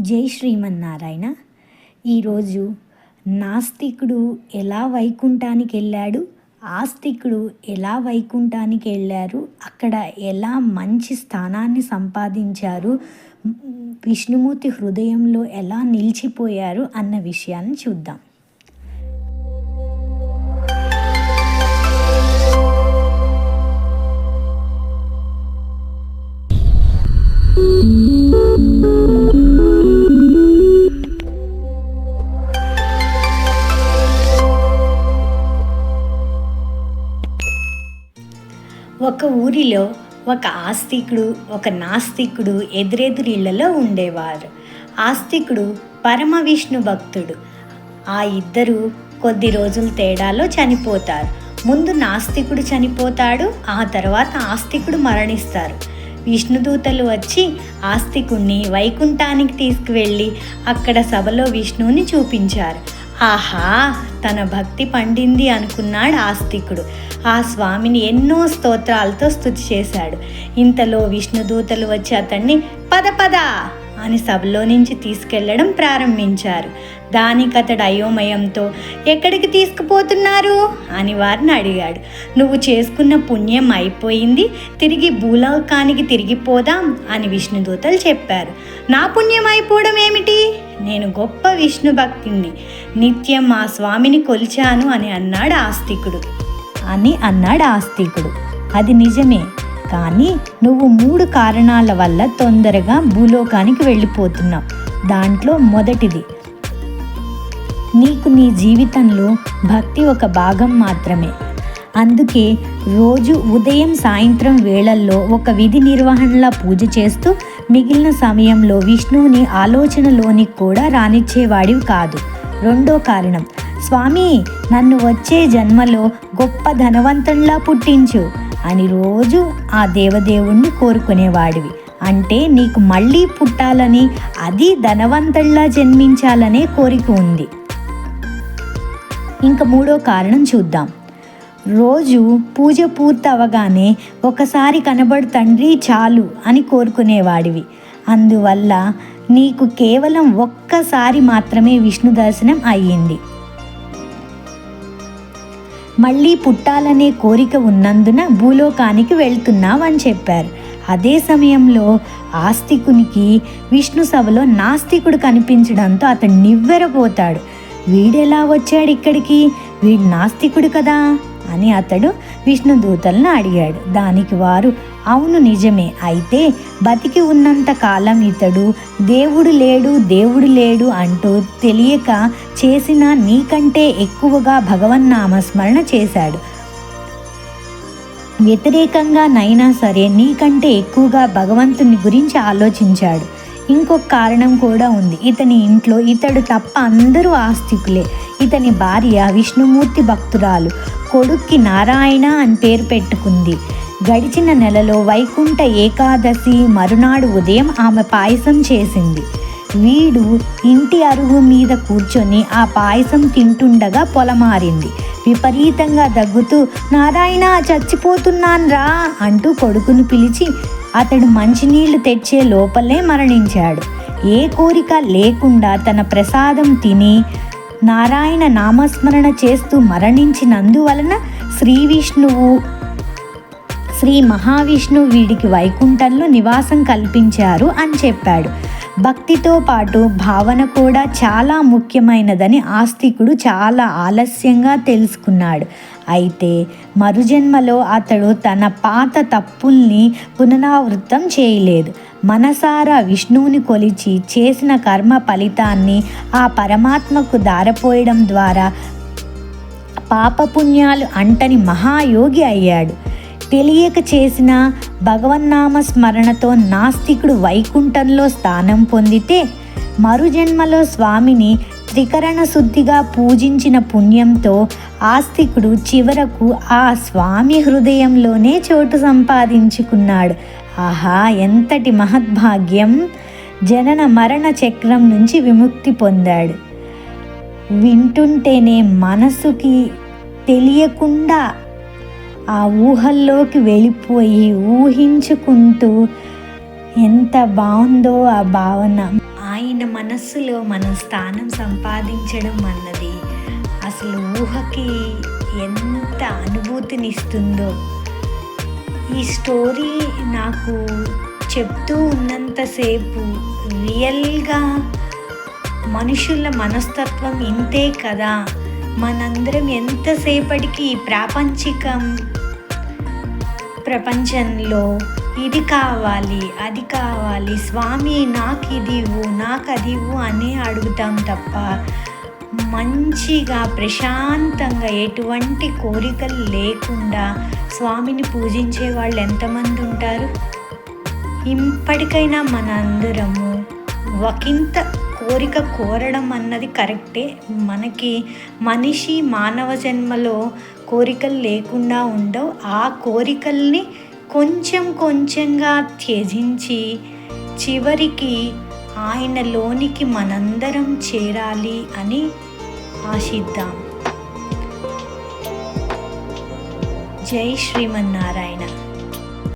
జై శ్రీమన్నారాయణ. ఈరోజు నాస్తికుడు ఎలా వైకుంఠానికి వెళ్ళాడు ఆస్తికుడు ఎలా వైకుంఠానికి వెళ్ళారు అక్కడ ఎలా మంచి స్థానాన్ని సంపాదించారు విష్ణుమూర్తి హృదయంలో ఎలా నిలిచిపోయారు అన్న విషయాన్ని చూద్దాం. ఒక ఊరిలో ఒక ఆస్తికుడు ఒక నాస్తికుడు ఎదురెదురిళ్ళలో ఉండేవారు. ఆస్తికుడు పరమ విష్ణు భక్తుడు. ఆ ఇద్దరు కొద్ది రోజుల తేడాలో చనిపోతారు. ముందు నాస్తికుడు చనిపోతాడు ఆ తర్వాత ఆస్తికుడు మరణిస్తారు. విష్ణుదూతలు వచ్చి ఆస్తికుణ్ణి వైకుంఠానికి తీసుకువెళ్ళి అక్కడ సభలో విష్ణువుని చూపించారు. ఆహా తన భక్తి పండింది అనుకున్నాడు ఆస్తికుడు. ఆ స్వామిని ఎన్నో స్తోత్రాలతో స్థుతి చేశాడు. ఇంతలో విష్ణుదూతలు వచ్చి అతన్ని పద పద అని సభలో నుంచి తీసుకెళ్ళడం ప్రారంభించారు. దానికి అతడు అయోమయంతో ఎక్కడికి తీసుకుపోతున్నారు? అని వారిని అడిగాడు. నువ్వు చేసుకున్న పుణ్యం అయిపోయింది తిరిగి భూలోకానికి తిరిగిపోదాం అని విష్ణుదూతలు చెప్పారు. నా పుణ్యం అయిపోవడం ఏమిటి? నేను గొప్ప విష్ణు భక్తిని నిత్యం మా స్వామిని కొలిచాను అని అన్నాడు ఆస్తికుడు. అని అన్నాడు ఆస్తికుడు. అది నిజమే. కానీ నువ్వు మూడు కారణాల వల్ల తొందరగా భూలోకానికి వెళ్ళిపోతున్నావు. దాంట్లో మొదటిది నీకు నీ జీవితంలో భక్తి ఒక భాగం మాత్రమే. అందుకే రోజు ఉదయం సాయంత్రం వేళల్లో ఒక విధి నిర్వహణలా పూజ చేస్తూ మిగిలిన సమయంలో విష్ణువుని ఆలోచనలోనికి కూడా రానిచ్చేవాడివి కాదు. రెండో కారణం స్వామి నన్ను వచ్చే జన్మలో గొప్ప ధనవంతంలా పుట్టించు అని రోజు ఆ దేవదేవుణ్ణి కోరుకునేవాడివి. అంటే నీకు మళ్ళీ పుట్టాలని అది ధనవంతుల్లా జన్మించాలనే కోరిక ఉంది. ఇంకా మూడో కారణం చూద్దాం. రోజు పూజ పూర్తవగానే ఒకసారి కనబడు తండ్రి చాలు అని కోరుకునేవాడివి. అందువల్ల నీకు కేవలం ఒక్కసారి మాత్రమే విష్ణు దర్శనం అయ్యింది. మళ్ళీ పుట్టాలనే కోరిక ఉన్నందున భూలోకానికి వెళ్తున్నావని చెప్పారు. అదే సమయంలో ఆస్తికునికి విష్ణు సభలో నాస్తికుడు కనిపించడంతో అతను నివ్వెరపోతాడు. వీడెలా వచ్చాడు ఇక్కడికి? వీడు నాస్తికుడు కదా? అని అతడు విష్ణుదూతలను అడిగాడు. దానికి వారు అవును నిజమే. అయితే బతికి ఉన్నంత కాలం ఇతడు దేవుడు లేడు దేవుడు లేడు అంటూ తెలియక చేసిన నీకంటే ఎక్కువగా భగవన్నామస్మరణ చేశాడు. వ్యతిరేకంగా నైనా సరే నీకంటే ఎక్కువగా భగవంతుని గురించి ఆలోచించాడు. ఇంకొక కారణం కూడా ఉంది. ఇతని ఇంట్లో ఇతడు తప్ప అందరూ ఆస్తికులే. ఇతని భార్య విష్ణుమూర్తి భక్తురాలు. కొడుక్కి నారాయణ అని పేరు పెట్టుకుంది. గడిచిన నెలలో వైకుంఠ ఏకాదశి మరునాడు ఉదయం ఆమె పాయసం చేసింది. వీడు ఇంటి అరుగు మీద కూర్చొని ఆ పాయసం తింటుండగా పొలమారింది. విపరీతంగా దగ్గుతూ నారాయణ చచ్చిపోతున్నాన్రా అంటూ కొడుకును పిలిచి అతడు మంచినీళ్ళు తెచ్చే లోపలే మరణించాడు. ఏ కోరిక లేకుండా తన ప్రసాదం తిని నారాయణ నామస్మరణ చేస్తూ మరణించినందువలన శ్రీ విష్ణువు శ్రీ మహావిష్ణువు వీడికి వైకుంఠంలో నివాసం కల్పించారు అని చెప్పాడు. భక్తితో పాటు భావన కూడా చాలా ముఖ్యమైనదని ఆస్తికుడు చాలా ఆలస్యంగా తెలుసుకున్నాడు. అయితే మరుజన్మలో అతడు తన పాత తప్పుల్ని పునరావృతం చేయలేదు. మనసారా విష్ణువుని కొలిచి చేసిన కర్మ ఫలితాన్ని ఆ పరమాత్మకు దారపోయడం ద్వారా పాపపుణ్యాలు అంటని మహాయోగి అయ్యాడు. తెలియక చేసిన భగవన్నామ స్మరణతో నాస్తికుడు వైకుంఠంలో స్థానం పొందితే మరుజన్మలో స్వామిని త్రికరణ శుద్ధిగా పూజించిన పుణ్యంతో ఆస్తికుడు చివరకు ఆ స్వామి హృదయంలోనే చోటు సంపాదించుకున్నాడు. ఆహా ఎంతటి మహద్భాగ్యం! జనన మరణ చక్రం నుంచి విముక్తి పొందాడు. వింటుంటేనే మనసుకి తెలియకుండా ఆ ఊహల్లోకి వెళ్ళిపోయి ఊహించుకుంటూ ఎంత బాగుందో ఆ భావన. ఆయన మనస్సులో మనం స్థానం సంపాదించడం అన్నది అసలు ఊహకి ఎంత అనుభూతినిస్తుందో. ఈ స్టోరీ నాకు చెప్తూ ఉన్నంతసేపు రియల్గా మనుషుల మనస్తత్వం ఇంతే కదా. మనందరం ఎంతసేపటికి ప్రాపంచికం ప్రపంచంలో ఇది కావాలి అది కావాలి. స్వామి నాకు ఇది ఇవ్వు నాకు అది ఇవ్వు అని అడుగుతాం తప్ప మంచిగా ప్రశాంతంగా ఎటువంటి కోరికలు లేకుండా స్వామిని పూజించే వాళ్ళు ఎంతమంది ఉంటారు? ఇప్పటికైనా మనందరము ఒకంత కోరిక కోరడం అన్నది కరెక్టే. మనకి మనిషి మానవ జన్మలో కోరికలు లేకుండా ఉండవు. ఆ కోరికల్ని కొంచెం కొంచెంగా త్యజించి చివరికి ఆయనలోనికి మనందరం చేరాలి అని ఆశిద్దాం. జై శ్రీమన్నారాయణ.